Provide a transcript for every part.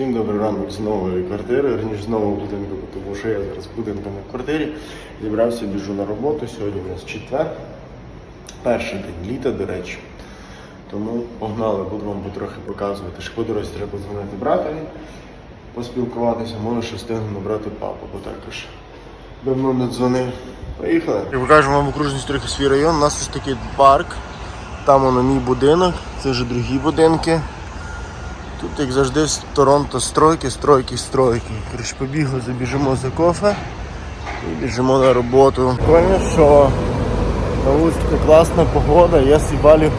Всім добрий ранок з нової квартири, раніше з нового будинку, тому що я зараз будинку в квартирі. Зібрався, біжу на роботу. Сьогодні у нас четвер. Перший день літа, до речі. Тому погнали, буду вам потрохи показувати. Що по дорозі треба дзвонити братові, поспілкуватися, може ще встигну набрати папу, бо також давно не дзвонив. Поїхали. Я покажу вам окружність трохи свій район. У нас ось такий парк. Там воно мій будинок, це вже другі будинки. Тут, як завжди, з Торонто стройки, стройки, стройки. Коротше, побігли, забіжимо за кофе і біжимо на роботу. Прикольно, що на вулиці класна погода, я сібалю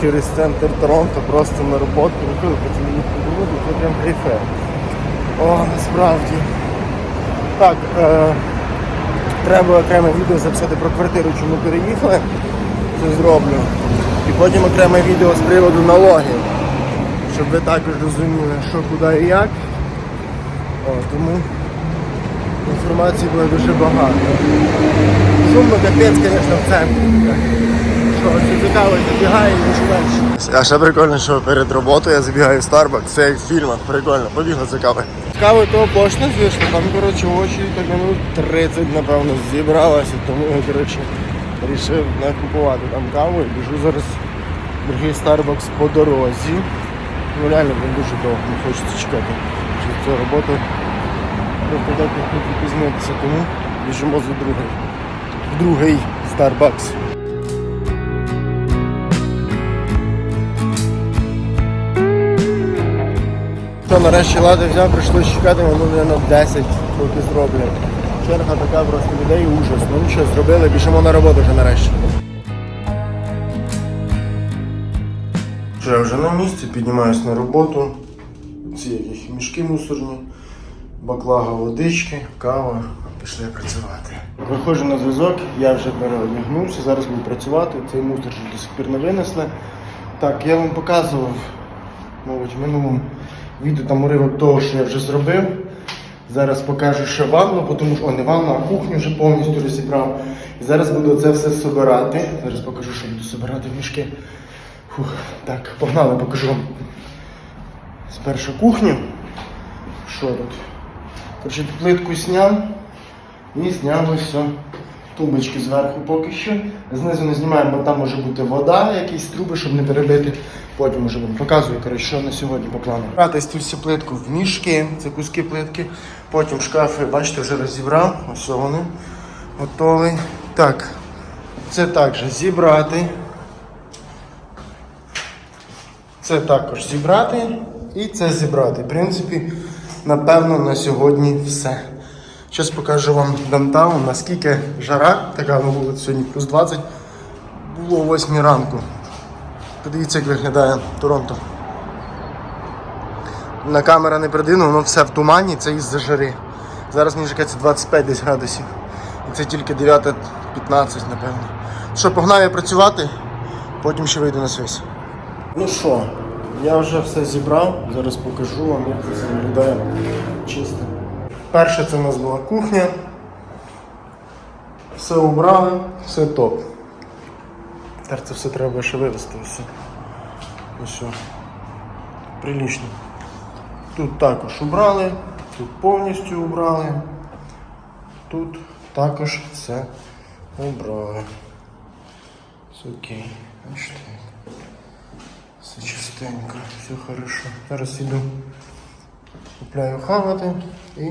через центр Торонто просто на роботу. Ніколи по цьому не було, це прям кайфе. О, насправді. Так, е, треба окреме відео записати про квартиру, чому переїхали. Це зроблю. І потім окреме відео з приводу налогів щоб ви також розуміли, що, куди і як. О, тому інформації було дуже багато. Шумно капець, звісно, в центрі. Що, цікаво, забігає і дуже. А ще прикольно, що перед роботою я забігаю в Starbucks, це як в фільмах, прикольно, побігли за кави. Кави того точно звісно, там коротше очі так минут 30 напевно зібралося, тому я коротше вирішив не купувати там каву і біжу зараз в другий Starbucks по дорозі. Ну реально блін, дуже довго не хочеться чекати. Через цю роботу просто так не хочу пізнитися, тому біжимо за другий. Другий Starbucks. Що, нарешті лади взяв, прийшлось чекати, воно на 10, поки зроблять. Черга така просто людей ужас. Ну нічого, зробили, біжимо на роботу вже нарешті. Що я вже на місці, піднімаюсь на роботу. Ці якісь мішки мусорні, баклага водички, кава. Пішли працювати. Виходжу на зв'язок, я вже переодягнувся, зараз буду працювати. Цей мусор ще до сих пір не винесли. Так, я вам показував, мабуть, в минулому відео там уривок того, що я вже зробив. Зараз покажу, що ванну, тому що о, не ванну, а кухню вже повністю розібрав. І зараз буду це все собирати. Зараз покажу, що буду собирати мішки. Фух, так, погнали, покажу вам спершу кухню. Що тут? Коротше, плитку зняв і ось все. Тумбочки зверху поки що. Знизу не знімаємо, бо там може бути вода, якісь труби, щоб не перебити. Потім вже вам показую, коротше, що на сьогодні по плану. Брати цю всю плитку в мішки, це куски плитки. Потім шкафи, бачите, вже розібрав. Ось вони готовий. Так, це також зібрати. Це також зібрати і це зібрати. В принципі, напевно, на сьогодні все. Зараз покажу вам даунтаун, наскільки жара, така на вулиці сьогодні плюс 20, було о 8 ранку. Подивіться, як виглядає Торонто. На камера не придину, воно все в тумані, це із-за жари. Зараз мені кажеться 25 десь градусів. І це тільки 9.15, напевно. Що, погнав я працювати, потім ще вийду на связь. Ну що, я вже все зібрав, зараз покажу вам, як це все виглядає чисто. Перше це у нас була кухня. Все убрали, все топ. Тепер це все треба ще вивезти. Все. Ну що, прилічно. Тут також убрали, тут повністю убрали. Тут також все убрали. Все окей. Бачите? Все чистенько, все хорошо. Зараз іду, купляю хавати і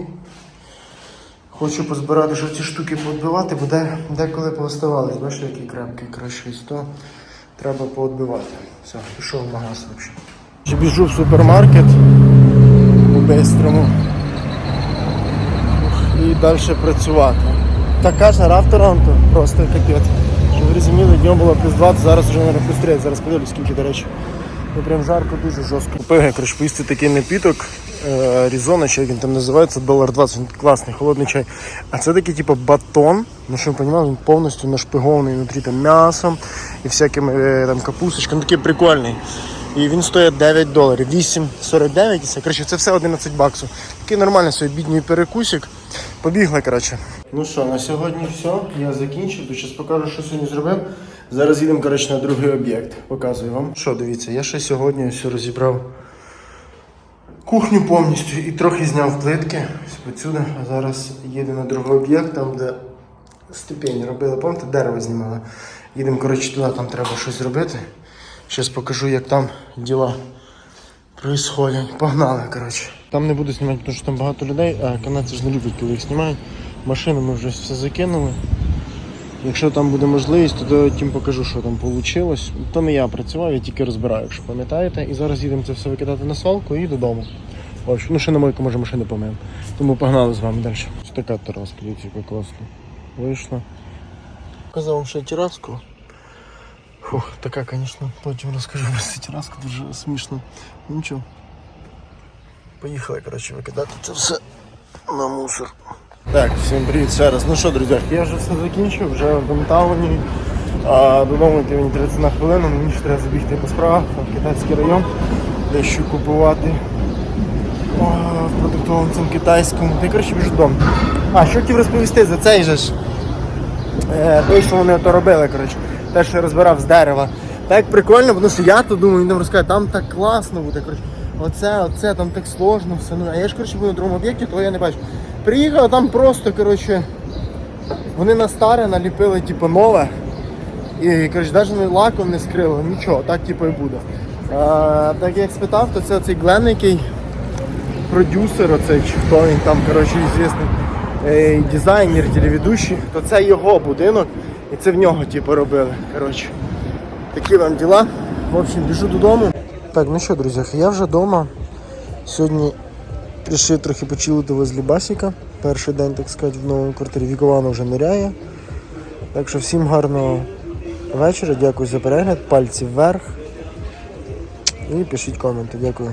хочу позбирати, що ці штуки поодбивати, бо деколи пооставались. Бачите, які крепкі, краще то треба поодбивати. Все, пішов в магаз взагалі. Біжу в супермаркет по-бистрому і далі працювати. Така жара в Торонто, просто капець. Щоб ви розуміли, днем було плюс 20, зараз вже наверное, плюс 30. Зараз подивлюсь, скільки, до речі. Ну прям жарко, дуже жорстко. Купив я коротше, поїсти такий напіток. е, Різона, чи як він там називається, долар 20, він класний, холодний чай. А це такий типу батон, ну щоб ви розуміли, він повністю нашпигований внутрі там м'ясом і всякими е, там капусточками, такий прикольний. І він стоїть 9 доларів, 8,49 і все. Коротше, це все 11 баксів. Такий нормальний собі бідний перекусик. Побігли, коротше. Ну що, на сьогодні все. Я закінчив. Зараз покажу, що сьогодні зробив. Зараз їдемо, коротше, на другий об'єкт. Показую вам. Що, дивіться, я ще сьогодні все розібрав кухню повністю і трохи зняв плитки ось. А зараз їду на другий об'єкт, там де ступінь робили, пам'ятаєте, дерево знімали. Їдемо, коротше, туди, там треба щось зробити. Зараз покажу, як там діла происходять. Погнали, коротше. Там не буду знімати, тому що там багато людей, а канадці ж не люблять, коли їх знімають. Машину ми вже все закинули. Якщо там буде можливість, то тим покажу, що там вийшло. То не я працював, я тільки розбираю, якщо пам'ятаєте. І зараз їдемо це все викидати на свалку і додому. Ось, ну ще на мойку, може машини помиємо. Тому погнали з вами далі. Ось така тераска, дивіться, яка класна. Вийшла. Показав вам ще тераску. Фух, така, звісно, потім розкажу про цю тераску, дуже смішно. Ну нічого. Поїхали, коротше, викидати це все на мусор. Так, всім привіт ще раз. Ну що, друзі, я вже все закінчив, вже. А додому йти мені 30 на хвилину, мені ще треба забігти по справах, в китайський район, дещо купувати. О, в продуктовому цьому китайському. Та коротше біжу додому. А, що хотів розповісти за цей же ж. Е, той, що вони то робили, коротше. Те, що я розбирав з дерева. Так прикольно, тому що я то думаю, він там розкаже, там так класно буде. Коротше. Оце, оце, там так сложно все. Ну, а я ж коротше був на другому об'єкті, того я не бачу. Приїхав там просто, коротше, вони на старе наліпили, типу, нове. І коротше, навіть лаком не скрили, нічого, так типу і буде. А, так як спитав, то це цей Глен, який продюсер, оцей чи хто він там, коротше, звісний е, дизайнер, телеведущий, то це його будинок, і це в нього типу робили. Коротше, такі вам діла. В общем, біжу додому. Так, ну що, друзі, я вже вдома. Сьогодні Рішив трохи почилити возле басіка. Перший день, так сказати, в новому квартирі Вікована вже ниряє. Так що всім гарного вечора, дякую за перегляд, пальці вверх. І пишіть коменти. Дякую.